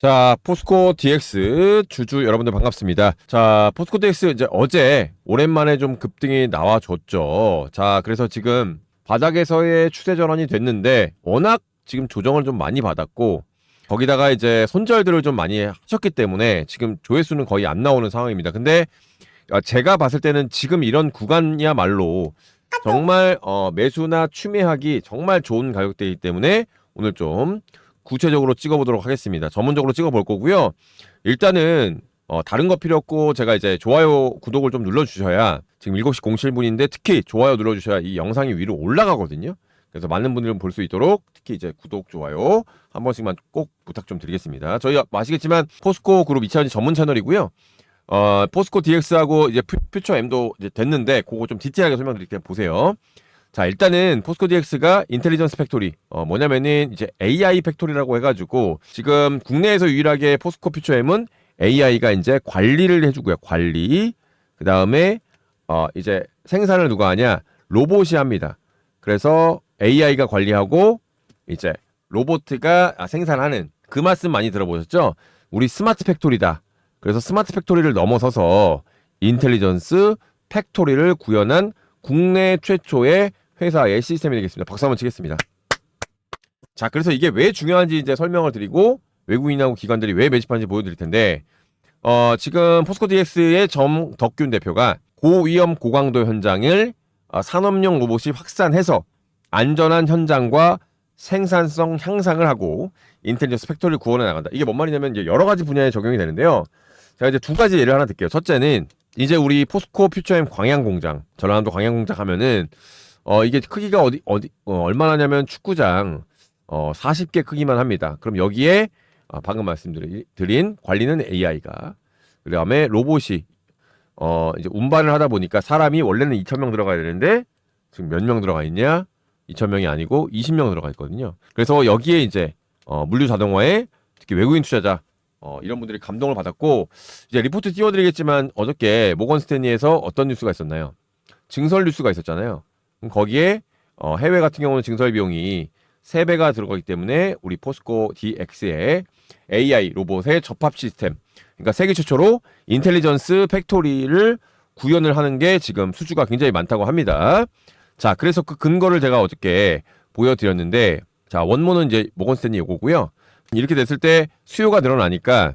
자, 포스코 DX 주주 여러분들 반갑습니다. 자, 포스코 DX 이제 어제 오랜만에 좀 급등이 나와줬죠. 자, 그래서 지금 바닥에서의 추세 전환이 됐는데 워낙 지금 조정을 좀 많이 받았고 거기다가 이제 손절들을 좀 많이 하셨기 때문에 지금 조회수는 거의 안 나오는 상황입니다. 근데 아, 제가 봤을 때는 지금 이런 구간이야말로 정말 어, 매수나 추매하기 정말 좋은 가격대이기 때문에 오늘 좀 구체적으로 찍어보도록 하겠습니다. 전문적으로 찍어볼 거고요. 일단은 어, 다른 거 필요 없고 제가 이제 좋아요, 구독을 좀 눌러주셔야 지금 7시 07분인데 특히 좋아요 눌러주셔야 이 영상이 위로 올라가거든요. 그래서 많은 분들은 볼 수 있도록 특히 이제 구독, 좋아요 한 번씩만 꼭 부탁 좀 드리겠습니다. 저희 아시겠지만 포스코 그룹 2차전 전문 채널이고요. 어, 포스코 DX하고 이제 퓨, 퓨처 M도 이제 됐는데 그거 좀 디테일하게 설명드릴게요. 보세요. 자, 일단은 포스코 DX가 인텔리전스 팩토리, 어, 뭐냐면은 이제 AI 팩토리라고 해가지고 지금 국내에서 유일하게 포스코 퓨처엠은 AI가 이제 관리를 해주고요. 관리. 그 다음에 어, 이제 생산을 누가 하냐? 로봇이 합니다. 그래서 AI가 관리하고 이제 로보트가 아, 생산하는 그 말씀 많이 들어보셨죠? 우리 스마트 팩토리다. 그래서 스마트 팩토리를 넘어서서 인텔리전스 팩토리를 구현한 국내 최초의 회사의 시스템이 되겠습니다. 박수 한번 치겠습니다. 자, 그래서 이게 왜 중요한지 이제 설명을 드리고 외국인하고 기관들이 왜 매집하는지 보여드릴 텐데, 어, 지금 포스코 DX의 정덕균 대표가 고위험 고강도 현장을 어, 산업용 로봇이 확산해서 안전한 현장과 생산성 향상을 하고 인텔리전스 팩토리를 구원해 나간다. 이게 뭔 말이냐면 이제 여러 가지 분야에 적용이 되는데요. 제가 이제 두 가지 예를 하나 들게요. 첫째는 이제 우리 포스코 퓨처엠 광양 공장, 전라남도 광양 공장 하면은 어 이게 크기가 어디 어디 어, 얼마나냐면 축구장 어 40개 크기만 합니다. 그럼 여기에 아, 방금 말씀드린 관리는 AI가 그 다음에 로봇이 어 이제 운반을 하다 보니까 사람이 원래는 2,000명 들어가야 되는데 지금 몇 명 들어가 있냐? 2,000명이 아니고 20명 들어가 있거든요. 그래서 여기에 이제 어 물류 자동화에 특히 외국인 투자자 어, 이런 분들이 감동을 받았고 이제 리포트 띄워드리겠지만 어저께 모건 스탠리에서 어떤 뉴스가 있었나요? 증설 뉴스가 있었잖아요. 거기에 어, 해외 같은 경우는 증설 비용이 3배가 들어가기 때문에 우리 포스코 DX의 AI 로봇의 접합 시스템 그러니까 세계 최초로 인텔리전스 팩토리를 구현을 하는 게 지금 수주가 굉장히 많다고 합니다. 자, 그래서 그 근거를 제가 어저께 보여드렸는데 자, 원모는 이제 모건 스탠리 요거고요. 이렇게 됐을 때 수요가 늘어나니까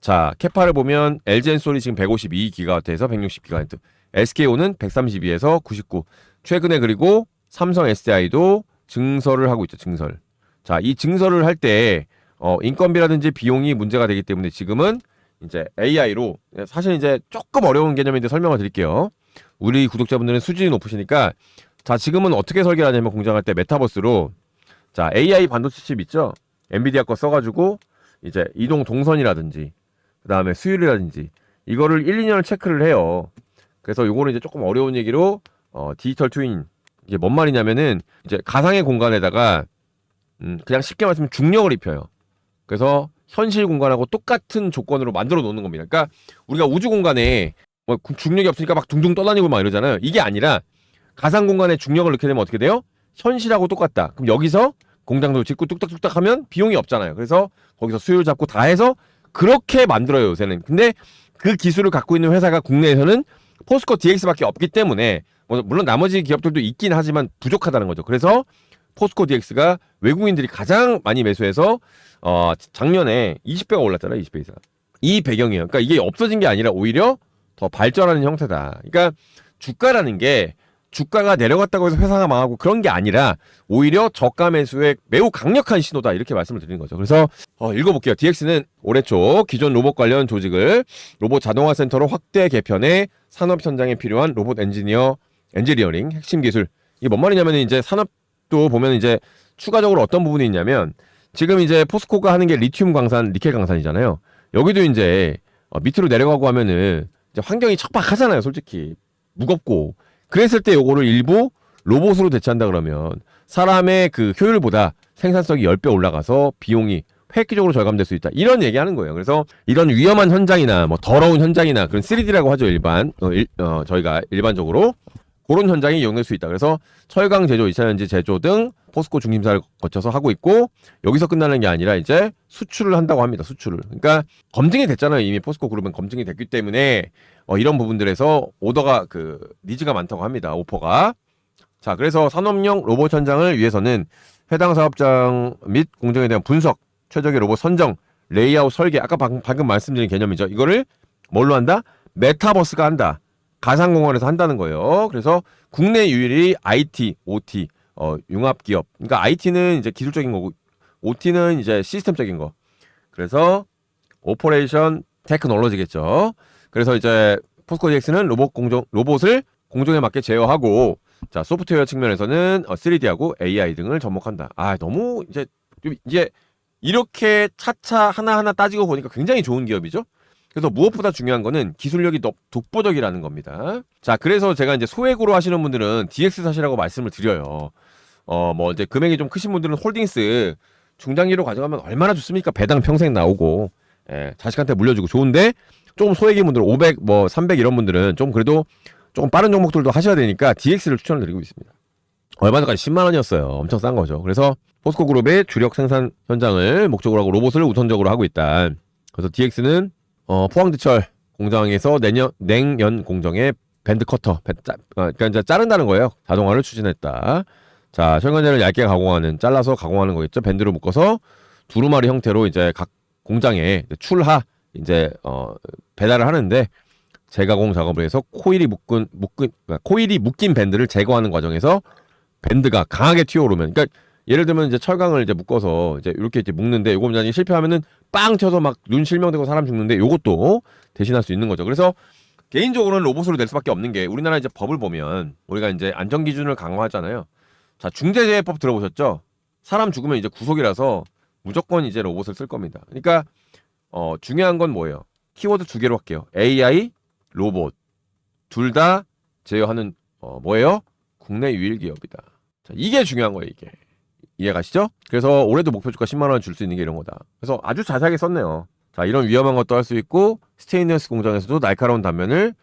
자 캐파를 보면 LG엔솔이 지금 152기가와트에서 160기가와트 SKO는 132에서 99 최근에 그리고 삼성 SDI도 증설을 하고 있죠 증설. 자 이 증설을 할 때 어, 인건비라든지 비용이 문제가 되기 때문에 지금은 이제 AI로 사실 이제 조금 어려운 개념인데 설명을 드릴게요. 우리 구독자분들은 수준이 높으시니까 자 지금은 어떻게 설계를 하냐면 공장할 때 메타버스로 자 AI 반도체 칩 있죠? 엔비디아 거 써가지고 이제 이동 동선이라든지 그 다음에 수율이라든지 이거를 1, 2년을 체크를 해요. 그래서 요거는 이제 조금 어려운 얘기로 어, 디지털 트윈 이게 뭔 말이냐면은 이제 가상의 공간에다가 음, 그냥 쉽게 말하면 중력을 입혀요. 그래서 현실 공간하고 똑같은 조건으로 만들어 놓는 겁니다. 그러니까 우리가 우주 공간에 뭐 중력이 없으니까 막 둥둥 떠다니고 막 이러잖아요. 이게 아니라 가상 공간에 중력을 넣게 되면 어떻게 돼요? 현실하고 똑같다. 그럼 여기서 공장도 짓고 뚝딱뚝딱 하면 비용이 없잖아요. 그래서 거기서 수요를 잡고 다 해서 그렇게 만들어요, 요새는. 근데 그 기술을 갖고 있는 회사가 국내에서는 포스코 DX밖에 없기 때문에 뭐 물론 나머지 기업들도 있긴 하지만 부족하다는 거죠. 그래서 포스코 DX가 외국인들이 가장 많이 매수해서 어 작년에 20배가 올랐잖아요, 20배 이상. 이 배경이에요. 그러니까 이게 없어진 게 아니라 오히려 더 발전하는 형태다. 그러니까 주가라는 게 주가가 내려갔다고 해서 회사가 망하고 그런 게 아니라 오히려 저가 매수의 매우 강력한 신호다 이렇게 말씀을 드리는 거죠. 그래서 어, 읽어볼게요. DX는 올해 초 기존 로봇 관련 조직을 로봇 자동화 센터로 확대 개편해 산업 현장에 필요한 로봇 엔지니어 엔지니어링 핵심 기술 이게 뭔 말이냐면 이제 산업도 보면 이제 추가적으로 어떤 부분이 있냐면 지금 이제 포스코가 하는 게 리튬 광산, 니켈 광산이잖아요. 여기도 이제 어, 밑으로 내려가고 하면은 이제 환경이 척박하잖아요, 솔직히 무겁고 그랬을 때 요거를 일부 로봇으로 대체한다 그러면 사람의 그 효율보다 생산성이 10배 올라가서 비용이 획기적으로 절감될 수 있다. 이런 얘기하는 거예요. 그래서 이런 위험한 현장이나 뭐 더러운 현장이나 그런 3D라고 하죠. 일반 어, 일, 어, 저희가 일반적으로 그런 현장이 이용될 수 있다. 그래서 철강 제조, 2차 전지 제조 등 포스코 중심사를 거쳐서 하고 있고 여기서 끝나는 게 아니라 이제 수출을 한다고 합니다. 수출을. 그러니까 검증이 됐잖아요. 이미 포스코 그룹은 검증이 됐기 때문에 어, 이런 부분들에서 오더가 그 니즈가 많다고 합니다. 오퍼가. 자, 그래서 산업용 로봇 현장을 위해서는 해당 사업장 및 공정에 대한 분석, 최적의 로봇 선정, 레이아웃 설계, 아까 방, 방금 말씀드린 개념이죠. 이거를 뭘로 한다? 메타버스가 한다. 가상공간에서 한다는 거예요. 그래서 국내 유일이 IT, OT, 어, 융합 기업. 그러니까 IT는 이제 기술적인 거고, OT는 이제 시스템적인 거. 그래서 오퍼레이션 테크놀로지겠죠. 그래서 이제 포스코 DX는 로봇 공정 로봇을 공정에 맞게 제어하고 자 소프트웨어 측면에서는 어, 3D하고 AI 등을 접목한다. 아 너무 이제 좀 이제 이렇게 차차 하나 하나 따지고 보니까 굉장히 좋은 기업이죠. 그래서 무엇보다 중요한 거는 기술력이 더 독보적이라는 겁니다. 자 그래서 제가 이제 소액으로 하시는 분들은 DX 사시라고 말씀을 드려요. 어 뭐 이제 금액이 좀 크신 분들은 홀딩스 중장기로 가져가면 얼마나 좋습니까? 배당 평생 나오고 예, 자식한테 물려주고 좋은데 좀 소액인 분들 500, 뭐 300 이런 분들은 좀 그래도 조금 빠른 종목들도 하셔야 되니까 DX를 추천을 드리고 있습니다. 얼마 전까지 10만 원이었어요. 엄청 싼 거죠. 그래서 포스코 그룹의 주력 생산 현장을 목적으로 하고 로봇을 우선적으로 하고 있다. 그래서 DX는 어, 포항지철 공장에서 내년 냉연 공정의 밴드 커터, 밴- 짜- 어, 그러니까 이제 자른다는 거예요. 자동화를 추진했다. 자, 철관제를 얇게 가공하는 잘라서 가공하는 거겠죠. 밴드로 묶어서 두루마리 형태로 이제 각 공장에 이제 출하 이제 어 배달을 하는데 재가공 작업을 해서 코일이 묶은 묶은 그러니까 코일이 묶인 밴드를 제거하는 과정에서 밴드가 강하게 튀어오르면 그러니까 예를 들면 이제 철강을 이제 묶어서 이제 이렇게 이제 묶는데 요거 만약에 실패하면은 빵 튀어서 막 눈 실명되고 사람 죽는데 요것도 대신할 수 있는 거죠. 그래서 개인적으로는 로봇으로 낼 수밖에 없는 게 우리나라 이제 법을 보면 우리가 이제 안전 기준을 강화하잖아요. 자, 중대재해법 들어보셨죠? 사람 죽으면 이제 구속이라서 무조건 이제 로봇을 쓸 겁니다. 그러니까 어, 중요한 건 뭐예요? 키워드 두 개로 할게요. AI, 로봇. 둘 다 제어하는 어, 뭐예요? 국내 유일 기업이다. 자, 이게 중요한 거예요, 이게. 이해가시죠? 그래서 올해도 목표 주가 10만 원 줄 수 있는 게 이런 거다. 그래서 아주 자세하게 썼네요. 자, 이런 위험한 것도 할 수 있고 스테인리스 공장에서도 날카로운 단면을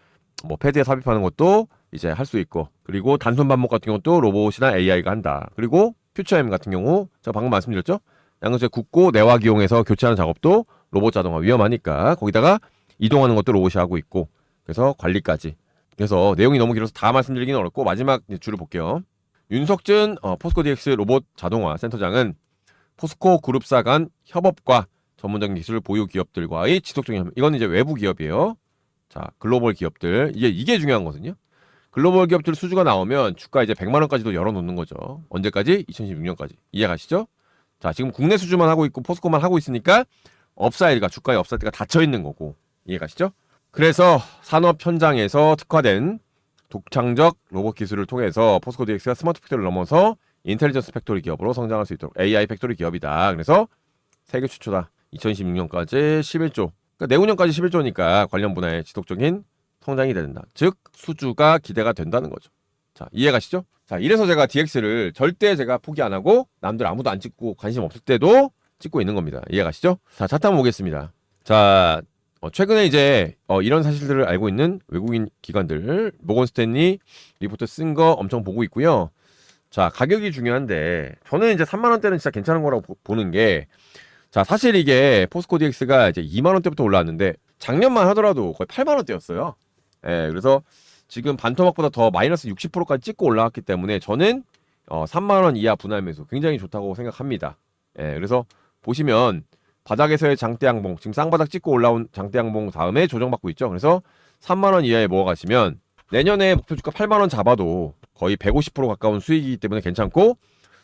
뭐 패드에 삽입하는 것도 이제 할 수 있고 그리고 단순 반복 같은 경우도 로봇이나 AI가 한다. 그리고 퓨처엠 같은 경우 제가 방금 말씀드렸죠? 양극재 굽고 내화 기용해서 교체하는 작업도 로봇 자동화 위험하니까 거기다가 이동하는 것도 로봇이 하고 있고 그래서 관리까지 그래서 내용이 너무 길어서 다 말씀드리기는 어렵고 마지막 줄을 볼게요 윤석준 어, 포스코 DX 로봇 자동화 센터장은 포스코 그룹사 간 협업과 전문적인 기술 보유 기업들과의 지속적인 협력 이건 이제 외부 기업이에요. 자 글로벌 기업들. 이게 이게 중요한 거거든요. 글로벌 기업들 수주가 나오면 주가 이제 100만 원까지도 열어 놓는 거죠. 언제까지? 2016년까지. 이해 가시죠? 자 지금 국내 수주만 하고 있고 포스코만 하고 있으니까 업사이드가 주가의 업사이드가 닫혀 있는 거고. 이해 가시죠? 그래서 산업 현장에서 특화된 독창적 로봇 기술을 통해서 포스코 DX가 스마트 팩토리를 넘어서 인텔리전스 팩토리 기업으로 성장할 수 있도록 AI 팩토리 기업이다. 그래서 세계 최초다. 2026년까지 11조. 그러니까 내후년까지 11조니까 관련 분야의 지속적인 성장이 된다. 즉 수주가 기대가 된다는 거죠. 자 이해가시죠? 자 이래서 제가 DX를 절대 제가 포기 안 하고 남들 아무도 안 찍고 관심 없을 때도 찍고 있는 겁니다. 이해가시죠? 자 차트 한번 보겠습니다. 자 어, 최근에 이제 어, 이런 사실들을 알고 있는 외국인 기관들 모건 스탠리 리포트 쓴 거 엄청 보고 있고요. 자 가격이 중요한데 저는 이제 3만 원대는 진짜 괜찮은 거라고 보- 보는 게 자 사실 이게 포스코 DX가 이제 2만 원대부터 올라왔는데 작년만 하더라도 거의 8만 원대였어요. 예, 그래서 지금 반토막보다 더 마이너스 60%까지 찍고 올라왔기 때문에 저는 어, 3만 원 이하 분할 매수 굉장히 좋다고 생각합니다. 예, 그래서 보시면 바닥에서의 장대 양봉 지금 쌍바닥 찍고 올라온 장대 양봉 다음에 조정받고 있죠. 그래서 3만 원 이하에 모아 가시면 내년에 목표 주가 8만 원 잡아도 거의 150% 가까운 수익이기 때문에 괜찮고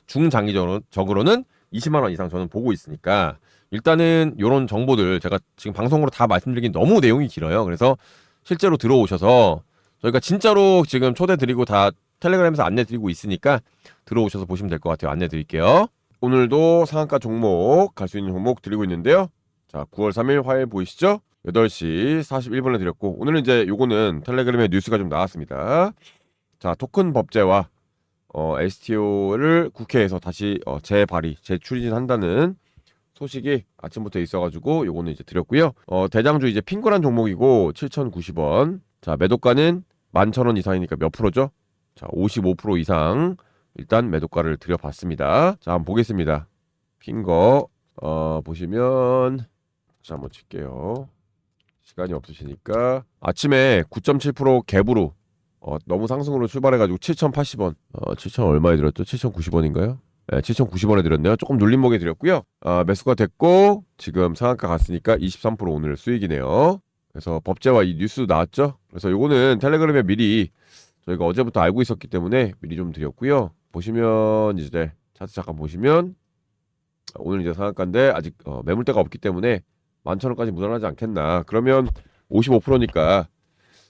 중장기적으로는 20만 원 이상 저는 보고 있으니까 일단은 이런 정보들 제가 지금 방송으로 다 말씀드리긴 너무 내용이 길어요. 그래서 실제로 들어오셔서 저희가 진짜로 지금 초대 드리고 다 텔레그램에서 안내 드리고 있으니까 들어오셔서 보시면 될 것 같아요. 안내 드릴게요. 오늘도 상한가 종목 갈 수 있는 종목 드리고 있는데요. 자, 9월 3일 화요일 보이시죠? 8시 41분에 드렸고 오늘은 이제 요거는 텔레그램에 뉴스가 좀 나왔습니다. 자, 토큰 법제와 어, STO를 국회에서 다시 어, 재발의, 재추진한다는 소식이 아침부터 있어가지고 요거는 이제 드렸고요. 어, 대장주 이제 핑크란 종목이고 7,090원. 자, 매도가는 11,000원 이상이니까 몇 프로죠? 자, 55% 이상 일단 매도가를 드려봤습니다. 자, 한번 보겠습니다. 핀거 어, 보시면 자, 한번 칠게요. 시간이 없으시니까 아침에 9.7% 갭으로 어, 너무 상승으로 출발해가지고 7,080원, 어, 7,000 얼마에 들었죠? 7,090원인가요? 네, 7,090원에 드렸네요. 조금 눌림목에 드렸고요. 아, 매수가 됐고 지금 상한가 갔으니까 23% 오늘 수익이네요. 그래서 법제와 이 뉴스 나왔죠. 그래서 요거는 텔레그램에 미리 저희가 어제부터 알고 있었기 때문에 미리 좀 드렸고요. 보시면 이제 차트 잠깐 보시면 오늘 이제 상한가인데 아직 어, 매물대가 없기 때문에 11,000원까지 무난하지 않겠나. 그러면 55%니까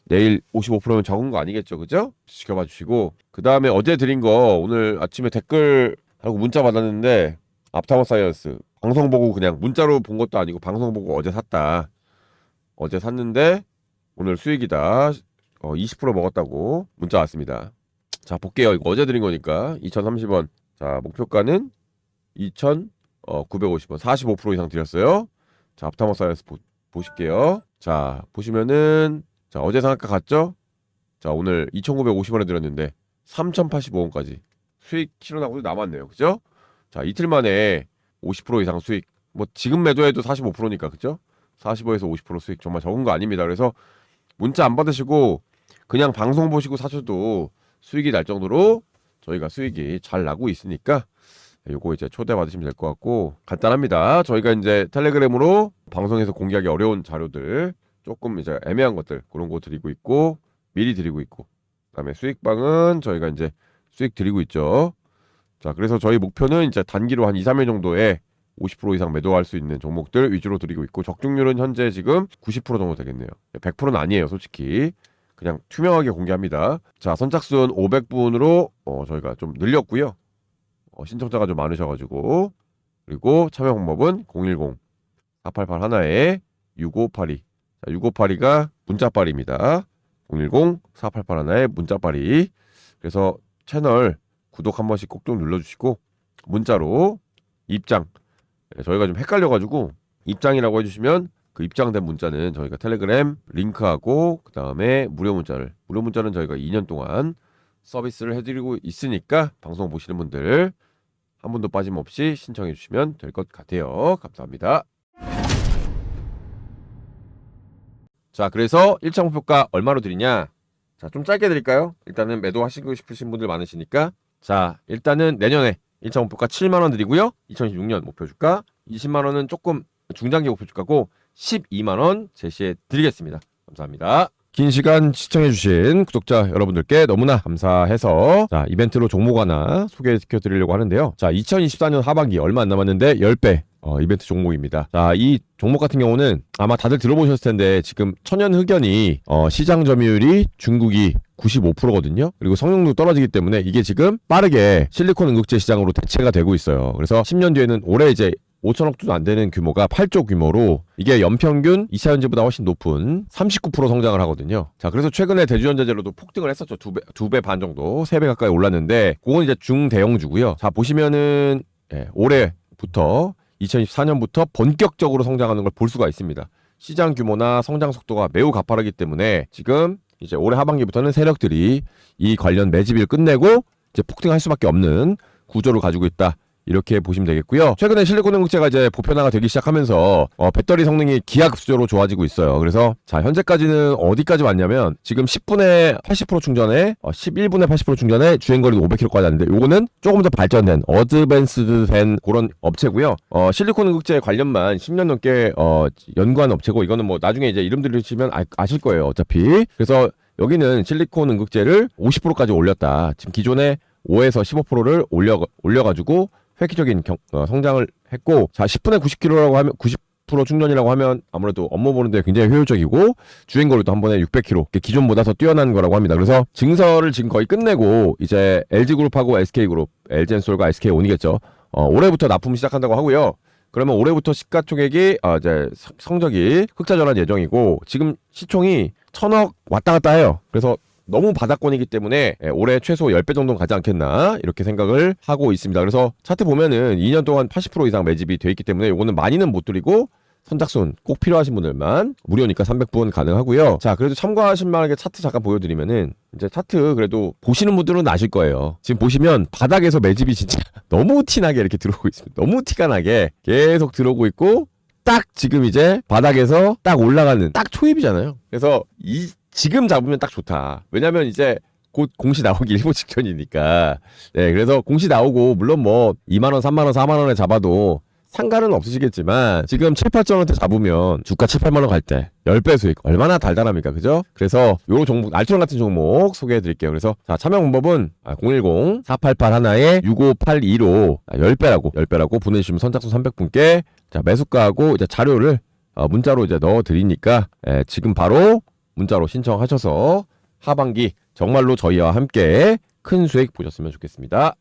내일 55%면 적은 거 아니겠죠, 그죠? 지켜봐 주시고 그 다음에 어제 드린 거 오늘 아침에 댓글 하고 문자 받았는데 앞타워 사이언스 방송 보고 그냥 문자로 본 것도 아니고 방송 보고 어제 샀다. 어제 zas는데 오늘 수익이다. 어, 20% 먹었다고 문자 왔습니다. 자 볼게요. 이거 어제 드린 거니까 2,030원. 자 목표가는 2,950원. 45% 이상 드렸어요. 자 앞타워 사이언스 보, 보실게요. 자 보시면은 자 어제 상한가 갔죠? 자 오늘 2,950원에 드렸는데 3,085원까지 수익 실현하고 남았네요. 그죠? 자 이틀 만에 50% 이상 수익. 뭐 지금 매도해도 45%니까 그죠? 45에서 50% 수익 정말 적은 거 아닙니다. 그래서 문자 안 받으시고 그냥 방송 보시고 사셔도 수익이 날 정도로 저희가 수익이 잘 나고 있으니까 요거 이제 초대 받으시면 될 것 같고 간단합니다. 저희가 이제 텔레그램으로 방송에서 공개하기 어려운 자료들 조금 이제 애매한 것들 그런 거 드리고 있고 미리 드리고 있고 그다음에 수익방은 저희가 이제 수익 드리고 있죠. 자, 그래서 저희 목표는 이제 단기로 한 2, 3일 정도에 50% 이상 매도할 수 있는 종목들 위주로 드리고 있고 적중률은 현재 지금 90% 정도 되겠네요. 100%는 아니에요, 솔직히. 그냥 투명하게 공개합니다. 자, 선착순 500분으로 어, 저희가 좀 늘렸고요. 어, 신청자가 좀 많으셔가지고 그리고 참여 방법은 010 488 하나에 6582 자, 6582가 문자빨입니다. 010 488 하나에 문자빨이 그래서 채널 구독 한 번씩 꼭 좀 눌러주시고 문자로 입장 네, 저희가 좀 헷갈려가지고 입장이라고 해주시면 그 입장된 문자는 저희가 텔레그램 링크하고 그 다음에 무료 문자를 무료 문자는 저희가 2년 동안 서비스를 해드리고 있으니까 방송 보시는 분들 한 분도 빠짐없이 신청해 주시면 될 것 같아요. 감사합니다. 자, 그래서 1차 목표가 얼마로 드리냐? 자, 좀 짧게 드릴까요? 일단은 매도하시고 싶으신 분들 많으시니까. 자, 일단은 내년에 1차 목표가 7만 원 드리고요. 2016년 목표 주가 20만 원은 조금 중장기 목표 주가고 12만 원 제시해 드리겠습니다. 감사합니다. 긴 시간 시청해주신 구독자 여러분들께 너무나 감사해서 자 이벤트로 종목 하나 소개시켜 드리려고 하는데요. 자 2024년 하반기 얼마 안 남았는데 10배 어, 이벤트 종목입니다. 자, 이 종목 같은 경우는 아마 다들 들어보셨을 텐데 지금 천연 흑연이 어, 시장 점유율이 중국이 95%거든요. 그리고 성능도 떨어지기 때문에 이게 지금 빠르게 실리콘 응급제 시장으로 대체가 되고 있어요. 그래서 10년 뒤에는 올해 이제 5천억 도 안 되는 규모가 8조 규모로 이게 연평균 2차 연제보다 훨씬 높은 39% 성장을 하거든요. 자, 그래서 최근에 대주전자재로도 폭등을 했었죠. 두 배, 두 배 반 정도, 세 배 가까이 올랐는데, 그건 이제 중대형주고요. 자, 보시면은, 예, 올해부터 2024년부터 본격적으로 성장하는 걸 볼 수가 있습니다. 시장 규모나 성장 속도가 매우 가파르기 때문에 지금 이제 올해 하반기부터는 세력들이 이 관련 매집을 끝내고 이제 폭등할 수밖에 없는 구조를 가지고 있다. 이렇게 보시면 되겠고요. 최근에 실리콘 응급제가 이제 보편화가 되기 시작하면서 어, 배터리 성능이 기하급수적으로 좋아지고 있어요. 그래서 자 현재까지는 어디까지 왔냐면 지금 10분에 80% 충전에 어, 11분에 80% 충전에 주행 거리도 500km까지 왔는데 요거는 조금 더 발전된 어드밴스드된 그런 업체고요. 어, 실리콘 응급제 관련만 10년 넘게 어, 연구한 업체고 이거는 뭐 나중에 이제 이름 들으시면 아, 아실 거예요. 어차피 그래서 여기는 실리콘 응급제를 50%까지 올렸다. 지금 기존에 5에서 15%를 올려 올려가지고 획기적인 경, 어, 성장을 했고 자 10분에 90km라고 하면 90% 충전이라고 하면 아무래도 업무 보는데 굉장히 효율적이고 주행 거리도 한 번에 600km 기존보다 더 뛰어난 거라고 합니다. 그래서 증설을 지금 거의 끝내고 이제 LG 그룹하고 SK 그룹, LG엔솔과 SK 온이겠죠. 어, 올해부터 납품 시작한다고 하고요. 그러면 올해부터 시가총액이 어, 이제 성- 성적이 흑자 전환 예정이고 지금 시총이 천억 왔다 갔다 해요. 그래서 너무 바닥권이기 때문에 예, 올해 최소 10배 정도는 가지 않겠나 이렇게 생각을 하고 있습니다. 그래서 차트 보면은 2년 동안 80% 이상 매집이 돼 있기 때문에 요거는 많이는 못 드리고 선착순 꼭 필요하신 분들만 무료니까 300분 가능하고요. 자, 그래도 참고하실 만하게 차트 잠깐 보여드리면은 이제 차트 그래도 보시는 분들은 아실 거예요. 지금 보시면 바닥에서 매집이 진짜 너무 티나게 이렇게 들어오고 있습니다. 너무 티가 나게 계속 들어오고 있고 딱 지금 이제 바닥에서 딱 올라가는 딱 초입이잖아요. 그래서 이 지금 잡으면 딱 좋다. 왜냐면 이제 곧 공시 나오기 일보 직전이니까. 네, 그래서 공시 나오고 물론 뭐 2만 원, 3만 원, 4만 원에 잡아도 상관은 없으시겠지만 지금 7, 8천 원대 잡으면 주가 7, 8만 원 갈 때 10배 수익 얼마나 달달합니까? 그죠? 그래서 요런 종목 알트론 같은 종목 소개해 드릴게요. 그래서 자, 참여 방법은 010 488 하나에 6582로 10배라고 10배라고 보내 주시면 선착순 300분께 자, 매수가하고 이제 자료를 어, 문자로 이제 넣어 드리니까 예, 지금 바로 문자로 신청하셔서 하반기 정말로 저희와 함께 큰 수익 보셨으면 좋겠습니다.